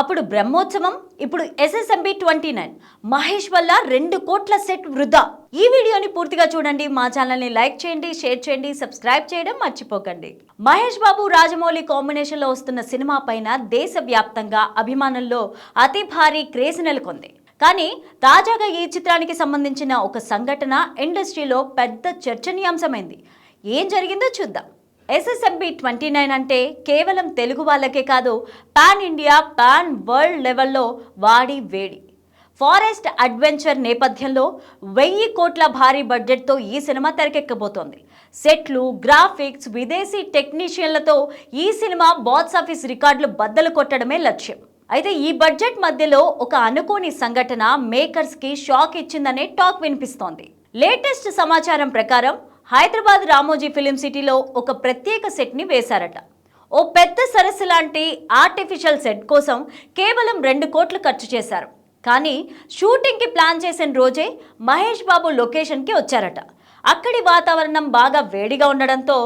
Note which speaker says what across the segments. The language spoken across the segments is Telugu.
Speaker 1: అప్పుడు బ్రహ్మోత్సవం ఇప్పుడు ఎస్ఎస్ఎంబి ట్వంటీ నైన్ మహేష్ వల్ల రెండు కోట్ల సెట్ వృధా. ఈ వీడియోని పూర్తిగా చూడండి. మా ఛానల్ని లైక్ చేయండి షేర్ చేయండి సబ్స్క్రైబ్ చేయడం మర్చిపోకండి. మహేష్ బాబు రాజమౌళి కాంబినేషన్లో వస్తున్న సినిమా పైన దేశవ్యాప్తంగా అభిమానుల్లో అతి భారీ క్రేజ్ నెలకొంది. కానీ తాజాగా ఈ చిత్రానికి సంబంధించిన ఒక సంఘటన ఇండస్ట్రీలో పెద్ద చర్చనీయాంశమైంది. ఏం జరిగిందో చూద్దాం. ఎస్ఎస్ఎంబి ట్వంటీ నైన్ అంటే కేవలం తెలుగు వాళ్ళకే కాదు పాన్ ఇండియా పాన్ వరల్డ్ లెవెల్లో వాడి వేడి. ఫారెస్ట్ అడ్వెంచర్ నేపథ్యంలో వెయ్యి కోట్ల భారీ బడ్జెట్తో ఈ సినిమా తెరకెక్కబోతోంది. సెట్లు గ్రాఫిక్స్ విదేశీ టెక్నీషియన్లతో ఈ సినిమా బాక్స్ ఆఫీస్ రికార్డులు బద్దలు కొట్టడమే లక్ష్యం. అయితే ఈ బడ్జెట్ మధ్యలో ఒక అనుకోని సంఘటన మేకర్స్కి షాక్ ఇచ్చిందనే టాక్ వినిపిస్తోంది. లేటెస్ట్ సమాచారం ప్రకారం హైదరాబాద్ రామోజీ ఫిలిం సిటీలో ఒక ప్రత్యేక సెట్ని వేశారట. ఓ పెద్ద సరస్సు లాంటి ఆర్టిఫిషియల్ సెట్ కోసం కేవలం రెండు కోట్లు ఖర్చు చేశారు. కానీ షూటింగ్కి ప్లాన్ చేసిన రోజే మహేష్ బాబు లొకేషన్కి వచ్చారట. అక్కడి వాతావరణం బాగా వేడిగా ఉండడంతో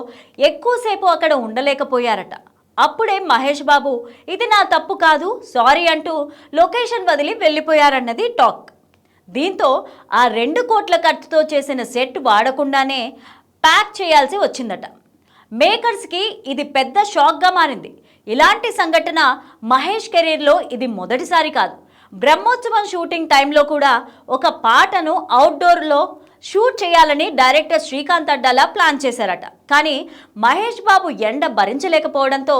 Speaker 1: ఎక్కువసేపు అక్కడ ఉండలేకపోయారట. అప్పుడే మహేష్ బాబు ఇది నా తప్పు కాదు సారీ అంటూ లొకేషన్ వదిలి వెళ్ళిపోయారన్నది టాక్. దీంతో ఆ రెండు కోట్ల ఖర్చుతో చేసిన సెట్ వాడకుండానే ప్యాక్ చేయాల్సి వచ్చిందట. మేకర్స్కి ఇది పెద్ద షాక్గా మారింది. ఇలాంటి సంఘటన మహేష్ కెరీర్లో ఇది మొదటిసారి కాదు. బ్రహ్మోత్సవం షూటింగ్ టైంలో కూడా ఒక పాటను అవుట్డోర్లో షూట్ చేయాలని డైరెక్టర్ శ్రీకాంత్ అడ్డాలా ప్లాన్ చేశారట. కానీ మహేష్ బాబు ఎండ భరించలేకపోవడంతో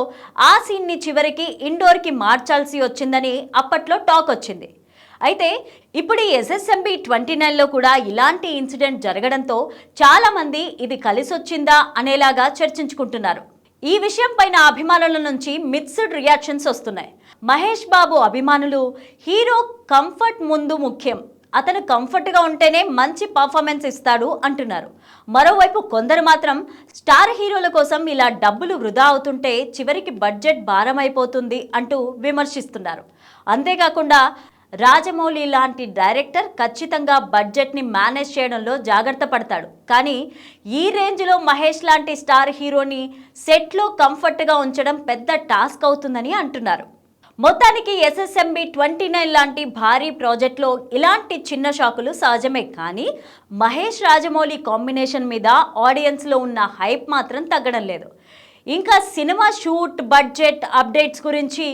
Speaker 1: ఆ సీన్ని చివరికి ఇండోర్కి మార్చాల్సి వచ్చిందని అప్పట్లో టాక్ వచ్చింది. అయితే ఇప్పుడు ఎస్ఎస్ఎంబి ట్వంటీ నైన్లో కూడా ఇలాంటి ఇన్సిడెంట్ జరగడంతో చాలామంది ఇది కలిసొచ్చిందా అనేలాగా చర్చించుకుంటున్నారు. ఈ విషయం పైన అభిమానుల నుంచి మిక్స్డ్ రియాక్షన్స్ వస్తున్నాయి. మహేష్ బాబు అభిమానులు హీరో కంఫర్ట్ ముందు ముఖ్యం. అతను కంఫర్ట్గా ఉంటేనే మంచి పర్ఫార్మెన్స్ ఇస్తాడు అంటున్నారు. మరోవైపు కొందరు మాత్రం స్టార్ హీరోల కోసం ఇలా డబ్బులు వృధా అవుతుంటే చివరికి బడ్జెట్ భారం అయిపోతుంది అంటూ విమర్శిస్తున్నారు. అంతేకాకుండా రాజమౌళి లాంటి డైరెక్టర్ ఖచ్చితంగా బడ్జెట్ని మేనేజ్ చేయడంలో జాగ్రత్త పడతాడు. కానీ ఈ రేంజ్లో మహేష్ లాంటి స్టార్ హీరోని సెట్లో కంఫర్ట్గా ఉంచడం పెద్ద టాస్క్ అవుతుందని అంటున్నారు. మొత్తానికి ఎస్ఎస్ఎంబి ట్వంటీ నైన్ లాంటి భారీ ప్రాజెక్ట్లో ఇలాంటి చిన్న షాకులు సహజమే. కానీ మహేష్ రాజమౌళి కాంబినేషన్ మీద ఆడియన్స్లో ఉన్న హైప్ మాత్రం తగ్గడం లేదు. ఇంకా సినిమా షూట్ బడ్జెట్ అప్డేట్స్ గురించి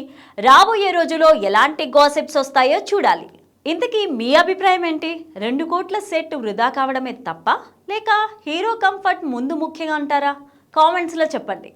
Speaker 1: రాబోయే రోజులో ఎలాంటి గాసిప్స్ వస్తాయో చూడాలి. ఇంతకీ మీ అభిప్రాయం ఏంటి? రెండు కోట్ల సెట్ వృధా కావడమే తప్ప లేక హీరో కంఫర్ట్ ముందు ముఖ్యంగా అంటారా కామెంట్స్లో చెప్పండి.